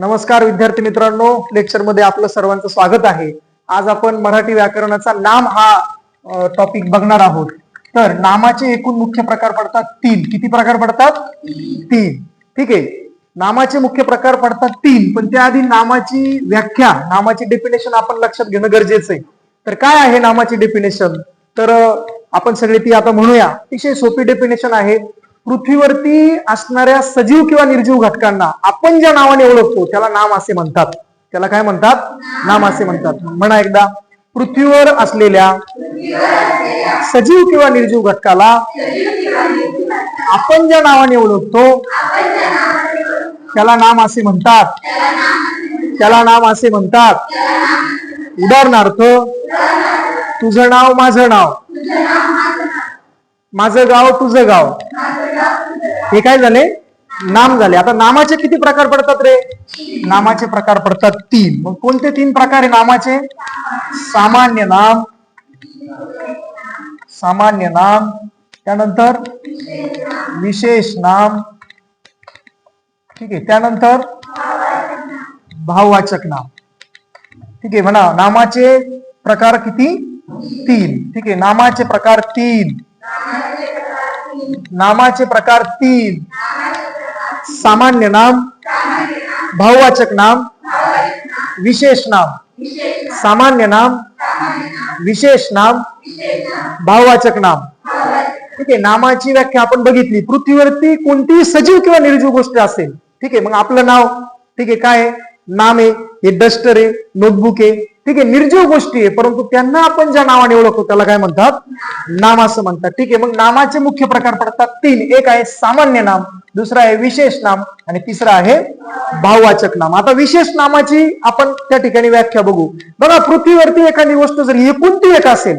नमस्कार विद्यार्थी मित्रांनो लेक्चरमध्ये आपलं सर्वांचं स्वागत आहे. आज आपण मराठी व्याकरणाचा नाम हा टॉपिक बघणार आहोत. तर नामाचे एकूण मुख्य प्रकार पडतात तीन. किती प्रकार पडतात? तीन. ठीक आहे? नामाचे मुख्य प्रकार पडतात तीन पण त्याआधी नामाची व्याख्या नामाची डेफिनेशन आपण लक्षात घेणं गरजेचं आहे. तर काय आहे नामाची डेफिनेशन तर आपण सगळे ती आता म्हणूया. अतिशय सोपी डेफिनेशन आहे. पृथ्वीवरती असणाऱ्या सजीव किंवा निर्जीव घटकांना आपण ज्या नावाने ओळखतो त्याला नाम असे म्हणतात. त्याला काय म्हणतात? नाम असे म्हणतात. म्हणा एकदा. पृथ्वीवर असलेल्या सजीव किंवा निर्जीव घटकाला आपण ज्या नावाने ओळखतो त्याला नाम असे म्हणतात. त्याला नाम असे म्हणतात. उदाहरणार्थ तुझं नाव माझं नाव. माझं गाव तुझं गाव. हे काय झाले? नाम झाले. आता नामाचे किती प्रकार पडतात रे? नामाचे प्रकार पडतात तीन. मग कोणते तीन प्रकार आहे नामाचे? सामान्य नाम. सामान्य नाम. त्यानंतर विशेष नाम. ठीक आहे. त्यानंतर भाववाचक नाम. ठीक आहे. म्हणा नामाचे प्रकार किती? तीन. ठीक आहे. नामाचे प्रकार तीन. नामाचे प्रकार तीन. सामान्य नाम भाववाचक नाम विशेष नाम. सामान्य नाम विशेष नाम भाववाचक नाम. ठीक आहे नामाची व्याख्या आपण बघितली. पृथ्वीवरती कोणतीही सजीव किंवा निर्जीव गोष्ट असेल ठीक आहे मग आपलं नाव ठीक आहे काय नाम आहे हे डस्टर आहे नोटबुक आहे ठीक आहे निर्जीव गोष्टी आहे परंतु त्यांना आपण ज्या नावाने ओळखतो त्याला काय म्हणतात? नाम असं म्हणतात. ठीक आहे मग नामाचे मुख्य प्रकार पडतात तीन. एक आहे सामान्य नाम दुसरा आहे विशेष नाम आणि तिसरा आहे भाववाचक नाम. आता विशेष नामाची आपण त्या ठिकाणी व्याख्या बघू. बघा पृथ्वीवरती एखादी गोष्ट जर एकूण ती एक असेल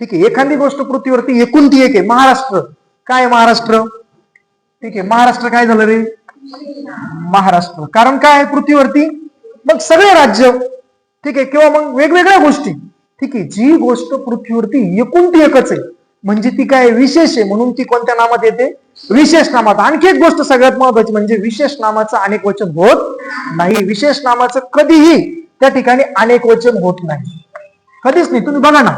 ठीक आहे एखादी गोष्ट पृथ्वीवरती एकुणती एक आहे महाराष्ट्र. काय महाराष्ट्र? ठीक आहे महाराष्ट्र काय झालं रे? महाराष्ट्र. कारण काय आहे पृथ्वीवरती? मग सगळे राज्य ठीक आहे? किंवा मग वेगवेगळ्या गोष्टी. ठीक आहे? जी गोष्ट पृथ्वीवरती एकूण ती एकच आहे. म्हणजे ती काय विशेष आहे म्हणून ती कोणत्या नामात येते? विशेष नामात. आणखी एक गोष्ट सगळ्यात महत्वाची म्हणजे विशेष नामाचं अनेक वचन होत नाही. विशेष नामाचं कधीही त्या ठिकाणी अनेक वचन होत नाही. कधीच नाही. तुम्ही बघा ना.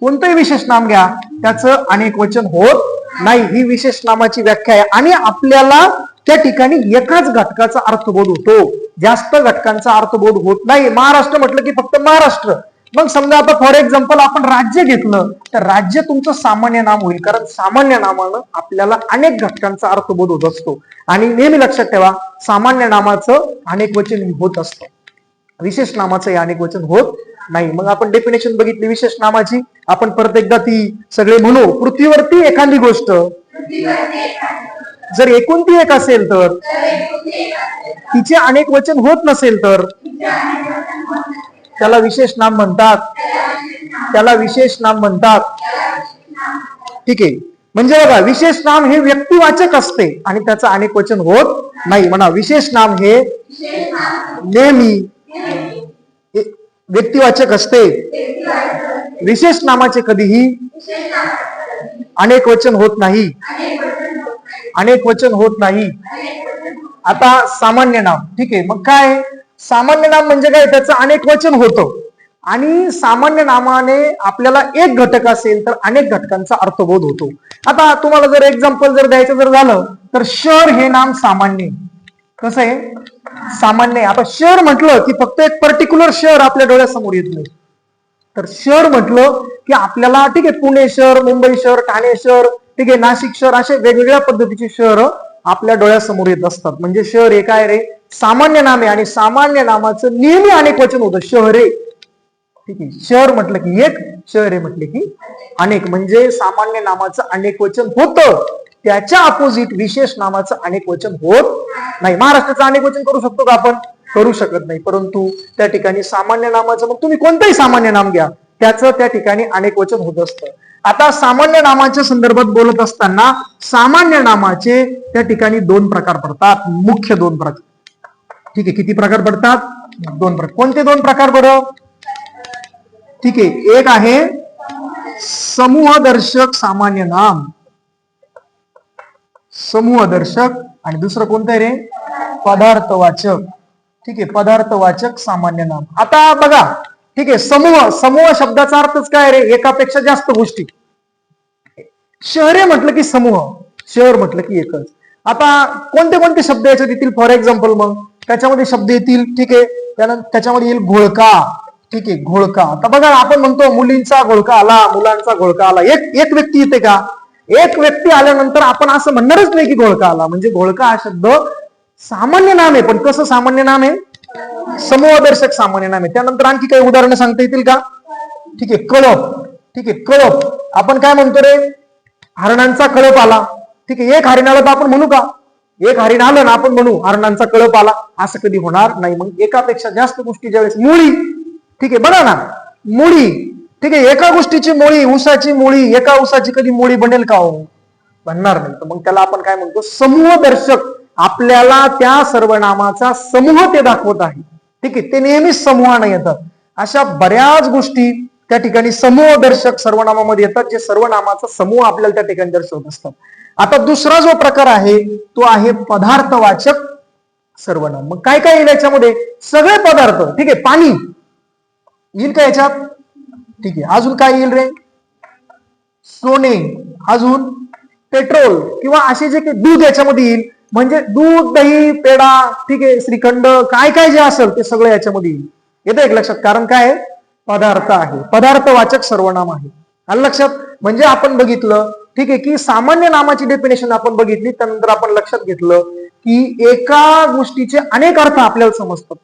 कोणतंही विशेष नाम घ्या त्याचं अनेक वचन होत नाही. ही विशेष नामाची व्याख्या आहे. आणि आपल्याला त्या ठिकाणी एकाच घटकाचा अर्थबोध होतो जास्त घटकांचा अर्थबोध होत नाही. महाराष्ट्र म्हटलं की फक्त महाराष्ट्र. मग समजा आता फॉर एक्झाम्पल आपण राज्य घेतलं तर राज्य तुमचं सामान्य नाम होईल. कारण सामान्य नामानं आपल्याला अनेक घटकांचा अर्थबोध होत असतो. आणि नेहमी लक्षात ठेवा सामान्य नामाचं अनेक वचन होत असतं. विशेष नामाचं हे अनेक वचन होत नाही. मग आपण डेफिनेशन बघितली विशेष नामाची. आपण परत एकदा ती सगळे म्हणू. पृथ्वीवरती एखादी गोष्ट. जर एकूण ती एक असेल तर? तिचे अनेक वचन होत नसेल तर? त्याला विशेष नाम म्हणतात. त्याला विशेष नाम म्हणतात. ठीक आहे. म्हणजे बघा विशेष नाम हे व्यक्तिवाचक असते आणि त्याचं अनेक वचन होत नाही. म्हणा विशेष नाम हे नेहमी व्यक्तिवाचक असते. विशेष नामाचे कधीही अनेक वचन होत नाही. अनेक वचन होत नाही. आता सामान्य नाम ठीक आहे. मग काय? सामान्य नाम म्हणजे काय? त्याचं अनेक वचन होतं. आणि सामान्य नामाने आपल्याला एक घटक असेल तर अनेक घटकांचा अर्थबोध होतो. आता तुम्हाला जर एक्झाम्पल जर द्यायचं जर झालं तर शहर हे नाम सामान्य आहे. कसं आहे? सामान्य आता शहर म्हटलं की फक्त एक पर्टिक्युलर शहर आपल्या डोळ्यासमोर येत नाही. तर शहर म्हटलं की आपल्याला ठीक आहे पुणे शहर मुंबई शहर ठाणे शहर ठीक आहे नाशिक शहर असे वेगवेगळ्या पद्धतीचे शहर आपल्या डोळ्यासमोर येत असतात. म्हणजे शहर हे काय रे सामान्य नाम आहे आणि सामान्य नामाचं नेहमी अनेक वचन होतं शहरे ठीक आहे शहर म्हटलं की एक शहरे म्हटले की अनेक. म्हणजे सामान्य नामाचं अनेक वचन होतं त्याच्या अपोजिट विशेष नामाचं अनेक वचन होत नाही. महाराष्ट्राचं अनेक वचन करू शकतो का आपण? करू शकत नाही. परंतु त्या ठिकाणी सामान्य नामाचं मग तुम्ही कोणतंही सामान्य नाम घ्या. त्याचं त्या ठिकाणी अनेक वचन होत असतं. आता सामान्य नामाच्या संदर्भात बोलत असताना सामान्य नामाचे त्या ठिकाणी दोन प्रकार पडतात. मुख्य दोन प्रकार. ठीक आहे किती प्रकार पडतात? दोन प्रकार. कोणते दोन प्रकार बरं? ठीक आहे एक आहे समूहदर्शक सामान्य नाम. समूहदर्शक आणि दुसरं कोणतं आहे रे? पदार्थवाचक. ठीक आहे पदार्थवाचक सामान्य नाम. आता बघा ठीक आहे समूह समूह शब्दाचा अर्थच काय रे? एकापेक्षा जास्त गोष्टी. शहरे म्हटलं की समूह शहर म्हटलं की एकच. आता कोणते कोणते शब्द याच्यात येतील? फॉर एक्झाम्पल मग त्याच्यामध्ये शब्द येतील ठीक आहे. त्यानंतर त्याच्यामध्ये येईल घोळका ठीक आहे घोळका. आता बघा आपण म्हणतो मुलींचा घोळका आला मुलांचा घोळका आला. एक एक व्यक्ती येते का? एक व्यक्ती आल्यानंतर आपण असं म्हणणारच नाही की घोळका आला. म्हणजे घोळका हा शब्द सामान्य नाम आहे पण कसं सामान्य नाम आहे? समूहदर्शक सामान्य नाम. आहे त्यानंतर आणखी काही उदाहरणं सांगता येतील का? ठीक आहे कळप. ठीक आहे कळप. आपण काय म्हणतो रे? हरणांचा कळप आला. ठीक आहे एक हरिण आलं तर आपण म्हणू का? एक हरिण आलं ना आपण म्हणू हरणांचा कळप आला. असं कधी होणार नाही. मग एकापेक्षा जास्त गोष्टी ज्यावेळेस मुळी ठीक आहे बघा ना. मुळी. ठीक आहे एका गोष्टीची मुळी ऊसाची मुळी एका ऊसाची कधी मुळी बनेल का हो? बनणार नाही. तर मग त्याला आपण काय म्हणतो? समूह दर्शक आपल्याला त्या सर्वनामाचा समूह ते दाखवत आहे. ठीक आहे? ते नेहमीच समूहाने येतात अशा बऱ्याच गोष्टी त्या ठिकाणी समूह दर्शक सर्वनामामध्ये येतात जे सर्वनामाचा समूह आपल्याला त्या ठिकाणी दर्शवत असतात. आता दुसरा जो प्रकार आहे तो आहे पदार्थवाचक सर्वनाम. मग काय काय येईल याच्यामध्ये? सगळे पदार्थ. ठीक आहे? पाणी. येईल का याच्यात? ठीक आहे. अजून काय येईल रे? सोने. अजून पेट्रोल. किंवा असे जे काही दूध याच्यामध्ये येईल म्हणजे दूध दही पेढा ठीक आहे श्रीखंड काय काय जे असेल ते सगळं याच्यामध्ये येईल. येतं एक लक्षात. कारण काय पदार्थ आहे. पदार्थ वाचक सर्वनाम आहे. आणि लक्षात? म्हणजे आपण बघितलं ठीक आहे की सामान्य नामाची डेफिनेशन आपण बघितली त्यानंतर आपण लक्षात घेतलं की एका गोष्टीचे अनेक अर्थ आपल्याला समजतात.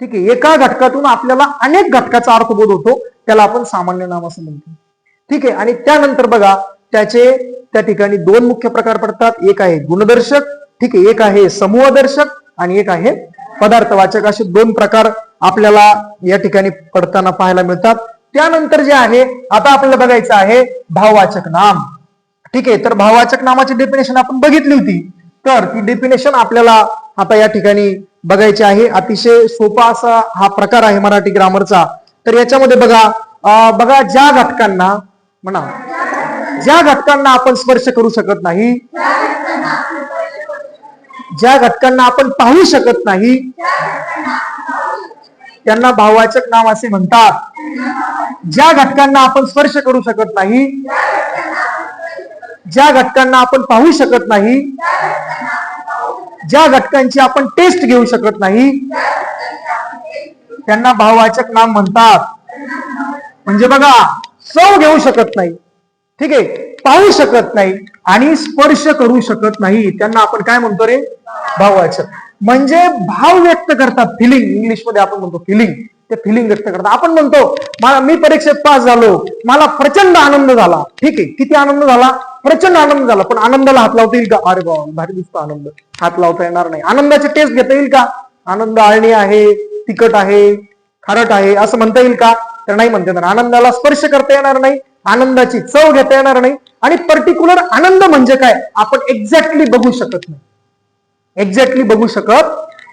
ठीक आहे एका घटकातून आपल्याला अनेक घटकाचा अर्थबोध होतो त्याला आपण सामान्य नाम असं म्हणतो. ठीक आहे आणि त्यानंतर बघा त्याचे त्या ठिकाणी दोन मुख्य प्रकार पडतात. एक आहे गुणदर्शक ठीक आहे. एक आहे समूहदर्शक आणि एक आहे पदार्थवाचक. असे दोन प्रकार आपल्याला या ठिकाणी पडताना पाहायला मिळतात. त्यानंतर जे आहे आता आपल्याला बघायचं आहे भाववाचक नाम. ठीक आहे तर भाववाचक नामाची डेफिनेशन आपण बघितली होती. तर ती डेफिनेशन आपल्याला आता या ठिकाणी बघायची आहे. अतिशय सोपा असा हा प्रकार आहे मराठी ग्रामरचा तर याच्यामध्ये बघा बघा ज्या घटकांना म्हणा ज्या घटकांना आपण स्पर्श करू शकत नाही ज्या घटकांना आपण पाहू शकत नाही त्यांना भाववाचक नाम असे म्हणतात. ज्या घटकांना आपण स्पर्श करू शकत नाही ज्या घटकांना आपण पाहू शकत नाही ज्या घटकांची आपण टेस्ट घेऊ शकत नाही त्यांना भाववाचक नाम म्हणतात. म्हणजे बघा सौ घेऊ शकत नाही. ठीक आहे? पाहू शकत नाही आणि स्पर्श करू शकत नाही त्यांना आपण काय म्हणतो रे? भाववाचक. म्हणजे भाव व्यक्त करतात फिलिंग इंग्लिशमध्ये आपण म्हणतो फिलिंग ते फिलिंग व्यक्त करतात. आपण म्हणतो मला मी परीक्षेत पास झालो. मला प्रचंड आनंद झाला. ठीक आहे? किती आनंद झाला? प्रचंड आनंद झाला. पण आनंदाला हात लावता येईल का? अरे बाबा भारी दिसतो आनंद. हात लावता येणार नाही. आनंदाची टेस्ट घेता येईल का? आनंद आळणी आहे तिखट आहे खारट आहे असं म्हणता येईल का? तर नाही म्हणता येणार. आनंदाला स्पर्श करता येणार नाही. आनंदाची चव घेता येणार नाही. आणि पर्टिक्युलर आनंद म्हणजे काय? आपण एक्झॅक्टली बघू शकत नाही. एक्झॅक्टली बघू शकत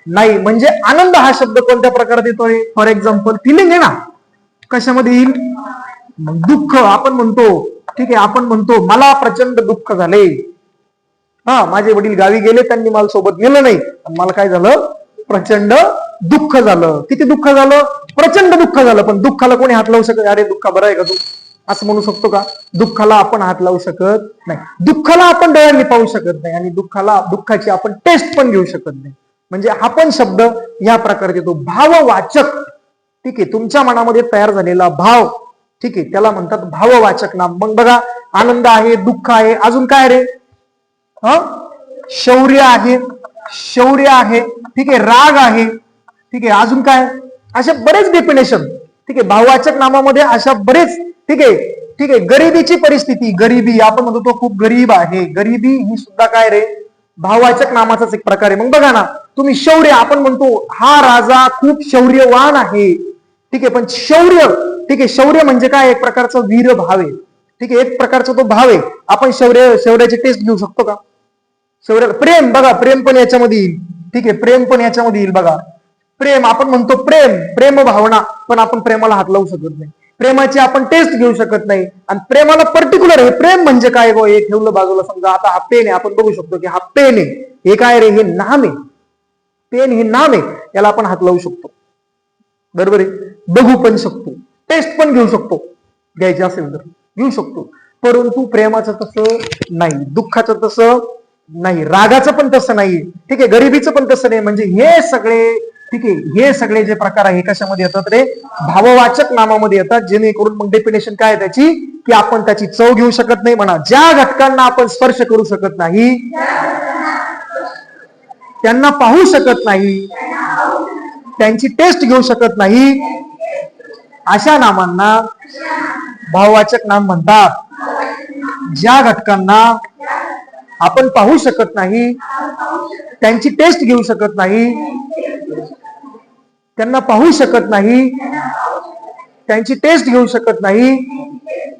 नाही. म्हणजे आनंद हा शब्द कोणत्या प्रकारात येतोय? फॉर एक्झाम्पल फिलिंग आहे ना? कशामध्ये येईल? दुःख. आपण म्हणतो ठीक आहे आपण म्हणतो मला प्रचंड दुःख झाले. हा माझे वडील गावी गेले त्यांनी मला सोबत गेलं नाही. आणि मला काय झालं? प्रचंड दुःख झालं. किती दुःख झालं? प्रचंड दुःख झालं. पण दुःखाला कोणी हात लावू शकत अरे दुःख बरं आहे का तू? असं म्हणू शकतो का? दुःखाला आपण हात लावू शकत नाही. दुःखाला आपण डोळ्यांनी पाहू शकत नाही आणि दुःखाला दुःखाची आपण टेस्ट पण घेऊ शकत नाही. म्हणजे हा पण शब्द या प्रकारे येतो भाववाचक ठीक आहे तुमच्या मनामध्ये तयार झालेला भाव ठीक आहे त्याला म्हणतात भाववाचक नाम. मग बघा आनंद आहे दुःख आहे अजून काय रे? ह? शौर्य आहे शौर्य आहे ठीक आहे राग आहे ठीक आहे अजून काय? असे बरेच डेफिनेशन ठीक आहे भाववाचक नामामध्ये अशा बरेच ठीक आहे ठीक आहे गरिबीची परिस्थिती गरिबी आपण म्हणतो तो खूप गरीब आहे. गरिबी ही सुद्धा काय रे? भाववाचक नामाचाच एक प्रकार आहे. मग बघा ना तुम्ही शौर्य आपण म्हणतो हा राजा खूप शौर्यवान आहे. ठीक आहे पण शौर्य ठीक आहे शौर्य म्हणजे काय? एक प्रकारचा वीर भाव आहे. ठीक आहे एक प्रकारचा तो भाव आहे. आपण शौर्य शौर्याची टेस्ट घेऊ शकतो का? शौर्य प्रेम बघा प्रेम पण याच्यामध्ये येईल. ठीक आहे प्रेम पण याच्यामध्ये येईल बघा. प्रेम आपण म्हणतो प्रेम प्रेम भावना पण आपण प्रेमाला हात लावू शकत नाही. प्रेमाची आपण टेस्ट घेऊ शकत नाही. आणि प्रेमाला पर्टिक्युलर हे प्रेम म्हणजे काय गो? हे ठेवलं बाजूला समजा आता हा पेन आहे आपण बघू शकतो की हा पेन आहे. हे काय रे? हे नाम आहे. पेन हे नाम आहे. याला आपण हात लावू शकतो. बरोबर आहे? बघू पण शकतो. टेस्ट पण घेऊ शकतो. घ्यायची असेल तर. घेऊ शकतो. परंतु प्रेमाचं तसं नाही. दुःखाचं तसं नाही. रागाचं पण तसं नाही ठीक आहे? गरिबीचं पण तसं नाही. म्हणजे हे सगळे ठीक आहे हे सगळे जे प्रकार आहे हे कशामध्ये येतात रे? भाववाचक नामामध्ये येतात जेणेकरून मग डेफिनेशन काय आहे त्याची? की आपण त्याची चव घेऊ शकत नाही म्हणा. ज्या घटकांना आपण स्पर्श करू शकत नाही त्यांना पाहू शकत नाही त्यांची टेस्ट घेऊ शकत नाही अशा नामांना भाववाचक नाम म्हणतात. ज्या घटकांना आपण पाहू शकत नाही त्यांची टेस्ट घेऊ शकत नाही त्यांना पाहू शकत नाही त्यांची टेस्ट घेऊ शकत नाही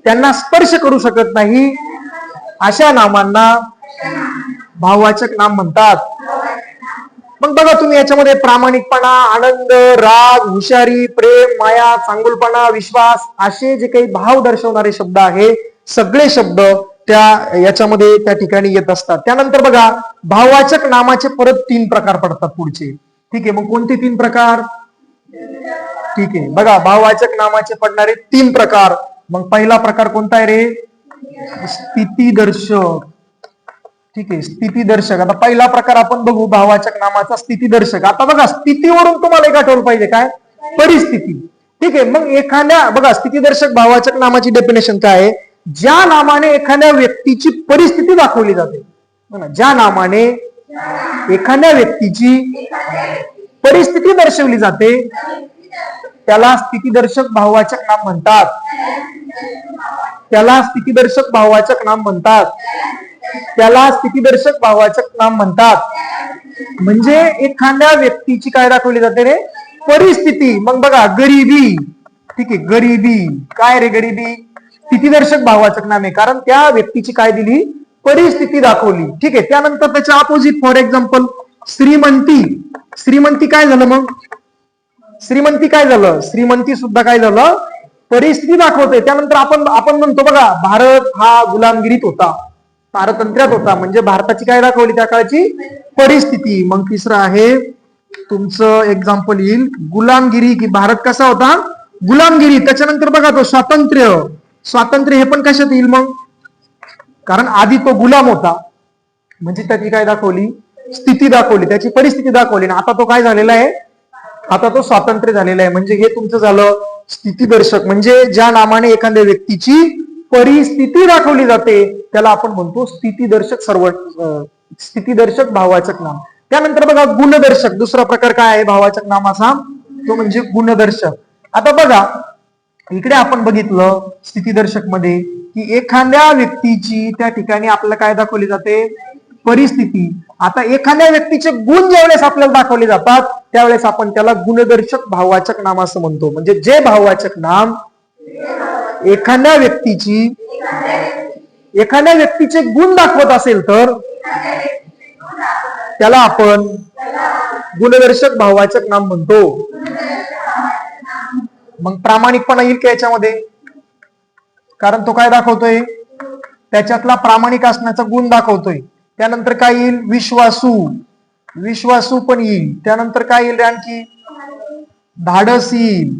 त्यांना स्पर्श करू शकत नाही अशा नामांना भाववाचक नाम म्हणतात. मग बघा तुम्ही याच्यामध्ये प्रामाणिकपणा आनंद राग हुशारी प्रेम माया चांगुलपणा विश्वास असे जे काही भाव दर्शवणारे शब्द आहे सगळे शब्द त्या याच्यामध्ये त्या ठिकाणी येत असतात. त्यानंतर बघा भाववाचक नामाचे परत तीन प्रकार पडतात पुढचे. ठीक आहे मग कोणते तीन प्रकार? ठीक आहे. बघा भाववाचक नामाचे पडणारे तीन प्रकार. मग पहिला प्रकार कोणता आहे रे? स्थितीदर्शक. ठीक आहे स्थितीदर्शक. आता पहिला प्रकार आपण बघू भाववाचक नामाचा स्थितीदर्शक. आता बघा स्थितीवरून तुम्हाला एक आठवलं पाहिजे काय? परिस्थिती. ठीक आहे मग एखाद्या बघा स्थितीदर्शक भाववाचक नामाची डेफिनेशन काय आहे? ज्या नामाने एखाद्या व्यक्तीची परिस्थिती दाखवली जाते. ज्या नामाने एखाद्या व्यक्तीची परिस्थिती दर्शवली जाते. त्याला स्थितीदर्शक भाववाचक नाम म्हणतात. त्याला स्थितीदर्शक भाववाचक नाम म्हणतात. त्याला स्थितीदर्शक भाववाचक नाम म्हणतात. म्हणजे एखाद्या व्यक्तीची काय दाखवली जाते रे? परिस्थिती. मग बघा गरिबी. ठीक आहे गरिबी. काय रे गरिबी? स्थितीदर्शक भाववाचक नाम आहे. कारण त्या व्यक्तीची काय दिली? परिस्थिती दाखवली. ठीक आहे त्यानंतर त्याच्या अपोजिट फॉर एक्झाम्पल श्रीमंती. श्रीमंती काय झालं मग? श्रीमंती काय झालं? श्रीमंती सुद्धा काय झालं? परिस्थिती दाखवते त्यानंतर आपण आपण म्हणतो बघा भारत हा गुलामगिरीत होता. पारतंत्र्यात होता. म्हणजे भारताची काय दाखवली त्या काळची? परिस्थिती. मग तिसरं आहे तुमचं एक्झाम्पल येईल. गुलामगिरी की भारत कसा होता? गुलामगिरी. त्याच्यानंतर बघा तो स्वातंत्र्य. स्वातंत्र्य हे पण कशात येईल मग? कारण आधी तो गुलाम होता. म्हणजे त्याची काय दाखवली? स्थिती दाखवली त्याची परिस्थिती दाखवली. आणि आता तो काय झालेला आहे? आता तो स्वातंत्र्य झालेला आहे. म्हणजे हे तुमचं झालं स्थितीदर्शक. म्हणजे ज्या नामाने एखाद्या व्यक्तीची परिस्थिती दाखवली जाते त्याला आपण म्हणतो स्थितीदर्शक सर्व स्थितीदर्शक भाववाचक नाम. त्यानंतर बघा गुणदर्शक. दुसरा प्रकार काय आहे भावाचक नामाचा तो म्हणजे गुणदर्शक. आता बघा इकडे आपण बघितलं स्थितीदर्शकमध्ये की एखाद्या व्यक्तीची त्या ठिकाणी आपल्याला काय दाखवली जाते? परिस्थिती. आता एखाद्या व्यक्तीचे गुण ज्यावेळेस आपल्याला दाखवले जातात त्यावेळेस आपण त्याला गुणदर्शक भाववाचक नाम असं म्हणतो. म्हणजे जे भाववाचक नाम एखाद्या व्यक्तीची एखाद्या व्यक्तीचे गुण दाखवत असेल तर त्याला आपण गुणदर्शक भाववाचक नाम म्हणतो. मग प्रामाणिकपणा येईल का याच्यामध्ये? कारण तो काय दाखवतोय? त्याच्यातला प्रामाणिक असण्याचा गुण दाखवतोय. त्यानंतर काय येईल? विश्वासू. विश्वासू पण येईल. त्यानंतर काय येईल रे आणखी? धाडस येईल.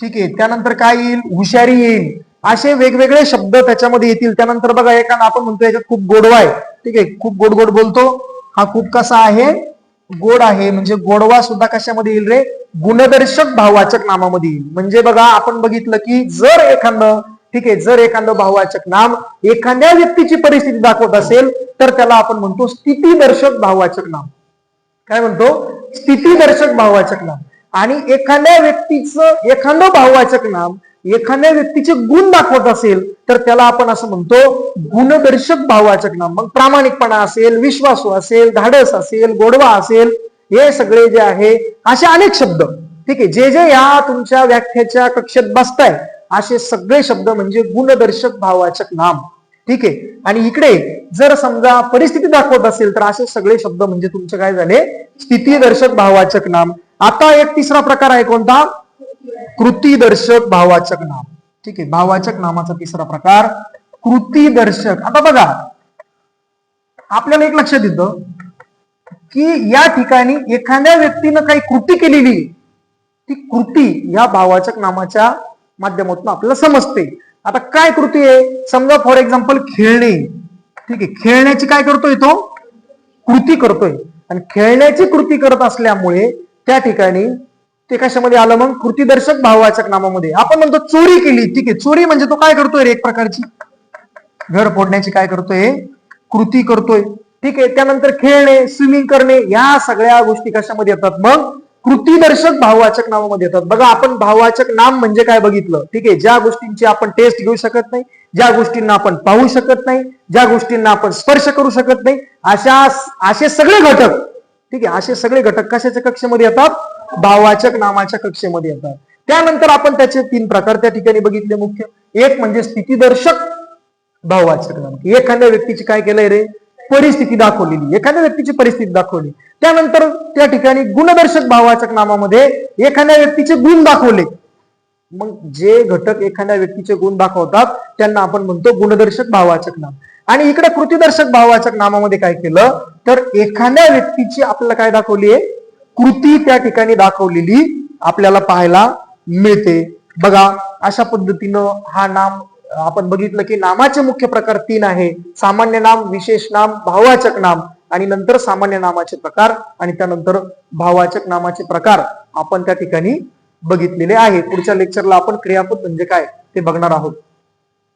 ठीक आहे. त्यानंतर काय येईल? हुशारी येईल. असे वेगवेगळे शब्द त्याच्यामध्ये येतील. त्यानंतर बघा एका आपण म्हणतो याच्यात खूप गोडवा आहे. ठीक आहे? खूप गोड गोड बोलतो. हा खूप कसा आहे? गोड आहे. म्हणजे गोडवा सुद्धा कशामध्ये येईल रे? गुणदर्शक भाववाचक नामामध्ये येईल. म्हणजे बघा आपण बघितलं की जर एखादं ठीक आहे जर एखादं भाववाचक नाम एखाद्या व्यक्तीची परिस्थिती दाखवत असेल तर त्याला आपण म्हणतो स्थितीदर्शक भाववाचक नाम. काय म्हणतो? स्थितीदर्शक भाववाचक नाम. आणि एखाद्या व्यक्तीचं एखादं भाववाचक नाम एखाद्या व्यक्तीचे गुण दाखवत असेल तर त्याला आपण असं म्हणतो गुणदर्शक भाववाचक नाम. मग प्रामाणिकपणा असेल विश्वासू असेल धाडस असेल गोडवा असेल हे सगळे जे आहे असे अनेक शब्द. ठीक आहे जे जे या तुमच्या व्याख्याच्या कक्षेत बसताय असे सगळे शब्द म्हणजे गुणदर्शक भाववाचक नाम. ठीक आहे? आणि इकडे जर समजा परिस्थिती दाखवत असेल तर असे सगळे शब्द म्हणजे तुमचे काय झाले? स्थितीदर्शक भाववाचक नाम. आता एक तिसरा प्रकार आहे कोणता? कृतीदर्शक भाववाचक नाम. ठीक आहे? भाववाचक नामाचा तिसरा प्रकार. कृतीदर्शक. आता बघा. आपल्याला एक लक्षात येतं की या ठिकाणी एखाद्या व्यक्तीनं काही कृती केलेली ती कृती या भाववाचक नामाच्या माध्यमातून आपल्याला समजते. आता काय कृती आहे? समजा फॉर एक्झाम्पल खेळणे. ठीक आहे खेळण्याची काय करतोय तो कृती करतोय. आणि खेळण्याची कृती करत असल्यामुळे त्या ठिकाणी ते कशामध्ये आलं मग? कृतीदर्शक भाववाचक नामामध्ये. आपण म्हणतो चोरी केली. ठीक आहे चोरी म्हणजे तो काय करतोय रे एक प्रकारची? घर फोडण्याची काय करतोय? कृती करतोय. ठीक आहे त्यानंतर खेळणे स्विमिंग करणे या सगळ्या गोष्टी कशामध्ये येतात मग? कृतीदर्शक भाववाचक नावामध्ये येतात. बघा आपण भाववाचक नाम म्हणजे काय बघितलं? ठीक आहे ज्या गोष्टींची आपण टेस्ट घेऊ शकत नाही ज्या गोष्टींना आपण पाहू शकत नाही ज्या गोष्टींना आपण स्पर्श करू शकत नाही अशा असे सगळे घटक ठीक आहे असे सगळे घटक कशाच्या कक्षेमध्ये येतात? भाववाचक नामाच्या कक्षेमध्ये येतात. त्यानंतर आपण त्याचे तीन प्रकार त्या ठिकाणी बघितले मुख्य. एक म्हणजे स्थितीदर्शक भाववाचक नाम. एखाद्या व्यक्तीची काय केलंय रे? परिस्थिती दाखवलेली एखाद्या व्यक्तीची परिस्थिती दाखवली. त्यानंतर त्या ठिकाणी गुणदर्शक भाववाचक नामामध्ये एखाद्या व्यक्तीचे गुण दाखवले. मग जे घटक एखाद्या व्यक्तीचे गुण दाखवतात त्यांना आपण म्हणतो गुणदर्शक भाववाचक नाम. आणि इकडे कृतीदर्शक भाववाचक नामामध्ये काय केलं? तर एखाद्या व्यक्तीची आपल्याला काय दाखवली आहे? कृती त्या ठिकाणी दाखवलेली आपल्याला पाहायला मिळते. बघा अशा पद्धतीनं हा नाम आपण बघितलं की नामाचे मुख्य प्रकार तीन आहे. सामान्य नाम विशेष नाम भाववाचक नाम आणि नंतर सामान्य नामाचे प्रकार आणि त्यानंतर भाववाचक नामाचे प्रकार आपण त्या ठिकाणी बघितलेले आहे पुढच्या लेक्चरला आपण क्रियापद म्हणजे काय ते बघणार आहोत.